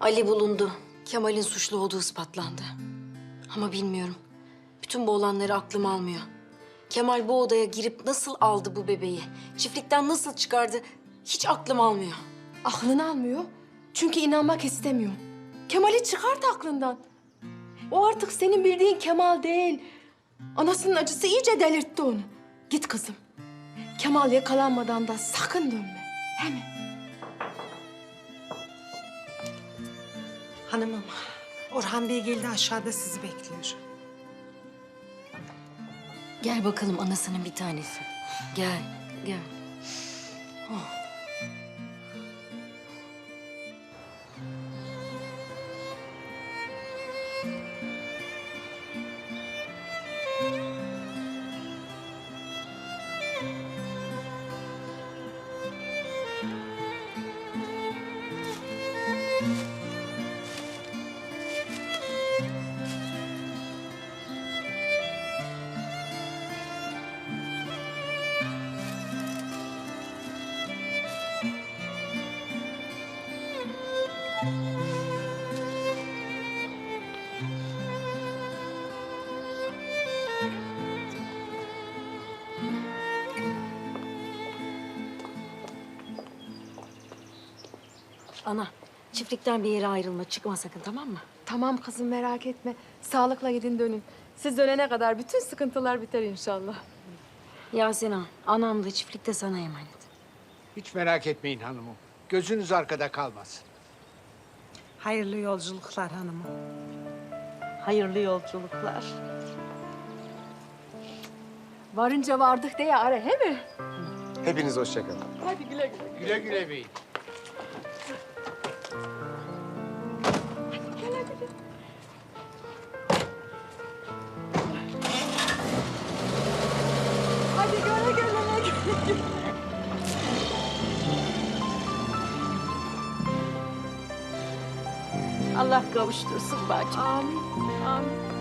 Ali bulundu. Kemal'in suçlu olduğu ispatlandı. Ama bilmiyorum. Bütün bu olanları aklım almıyor. Kemal bu odaya girip nasıl aldı bu bebeği? Çiftlikten nasıl çıkardı? Hiç aklım almıyor. Aklını almıyor. Çünkü inanmak istemiyor. Kemal'i çıkart aklından. O artık senin bildiğin Kemal değil. Anasının acısı iyice delirtti onu. Git kızım. Kemal yakalanmadan da sakın dönme. Hemen. Hanımım, Orhan Bey geldi aşağıda sizi bekliyor. Gel bakalım anasının bir tanesi. Gel, gel. Ana, çiftlikten bir yere ayrılma. Çıkma sakın tamam mı? Tamam kızım merak etme. Sağlıkla gidin dönün. Siz dönene kadar bütün sıkıntılar biter inşallah. Yasemin, anam da çiftlikte sana emanet. Hiç merak etmeyin hanımım. Gözünüz arkada kalmasın. Hayırlı yolculuklar hanımım. Hayırlı yolculuklar. Varınca vardık diye ara he mi? Hepiniz hoşçakalın. Hadi güle güle. Güle güle beyim. Allah kavuştursun bacım. Amin. Amin.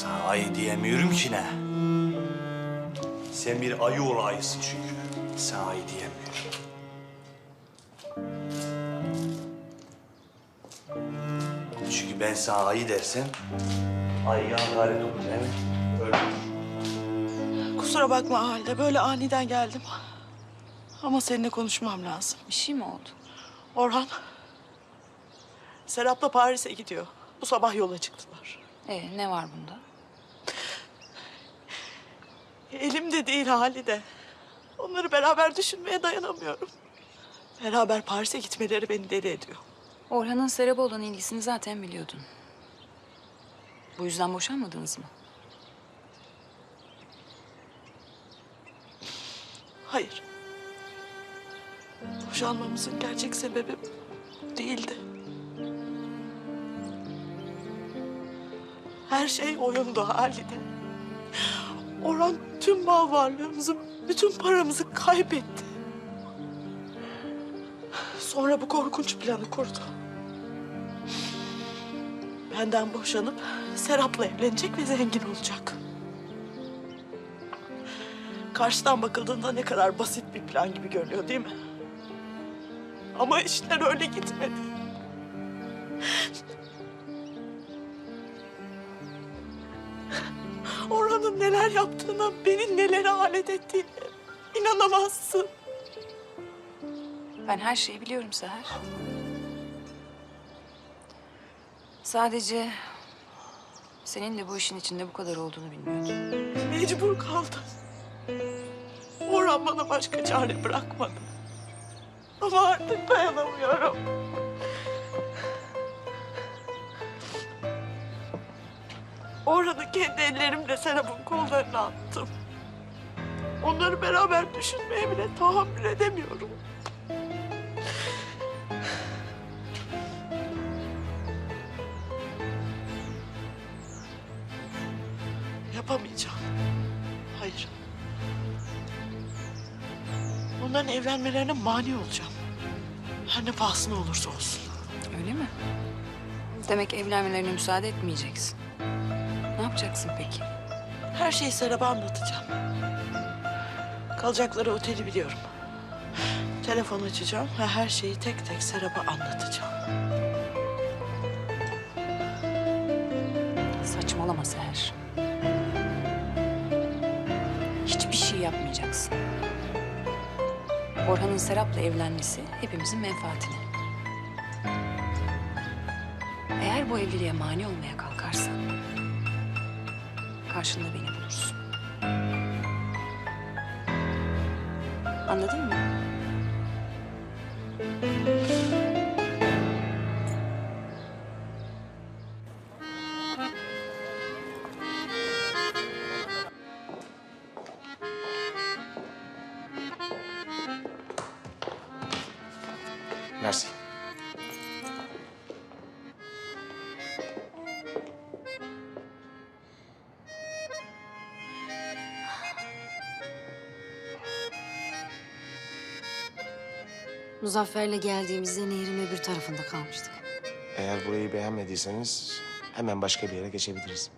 Sana ayı diyemiyorum ki ne? Sen bir ayı ol ayısın çünkü. Sen ayı diyemiyorum. Çünkü ben sana ayı dersem ayıya hakaret olur değil mi? Öyle olur. Kusura bakma halde böyle aniden geldim. Ama seninle konuşmam lazım. Bir şey mi oldu? Orhan, Serap'la Paris'e gidiyor. Bu sabah yola çıktılar. Ee, ne var bunda? Elimde değil Halide. Onları beraber düşünmeye dayanamıyorum. Beraber Paris'e gitmeleri beni deli ediyor. Orhan'ın Serap'a olan ilgisini zaten biliyordun. Bu yüzden boşanmadınız mı? Hayır. Boşanmamızın gerçek sebebi değildi. Her şey oyundu Halide. Orhan tüm mal varlığımızı, bütün paramızı kaybetti. Sonra bu korkunç planı kurdu. Benden boşanıp Serap'la evlenecek ve zengin olacak. Karşıdan bakıldığında ne kadar basit bir plan gibi görünüyor değil mi? Ama işler öyle gitmedi. Neler neler yaptığına, beni nelere alet ettiğine inanamazsın. Ben her şeyi biliyorum Seher. Sadece senin de bu işin içinde bu kadar olduğunu bilmiyordum. Mecbur kaldım. Orhan bana başka çare bırakmadı. Ama artık dayanamıyorum. Orhan'ı kendi ellerimle Serap'ın kollarına attım. Onları beraber düşünmeye bile tahammül edemiyorum. Yapamayacağım. Hayır. Onların evlenmelerine mani olacağım. Her ne pahasına olursa olsun. Öyle mi? Demek evlenmelerine müsaade etmeyeceksin. Ne yapacaksın peki? Her şeyi Serap'a anlatacağım. Kalacakları oteli biliyorum. Telefon açacağım ve her şeyi tek tek Serap'a anlatacağım. Saçmalama Seher. Hiçbir şey yapmayacaksın. Orhan'ın Serap'la evlenmesi hepimizin menfaatine. Eğer bu evliliğe mani olmaya kalkarsan... ...karşında beni bulursun. Anladın mı? Mersi. Muzaffer'le geldiğimizde nehrin öbür tarafında kalmıştık. Eğer burayı beğenmediyseniz hemen başka bir yere geçebiliriz.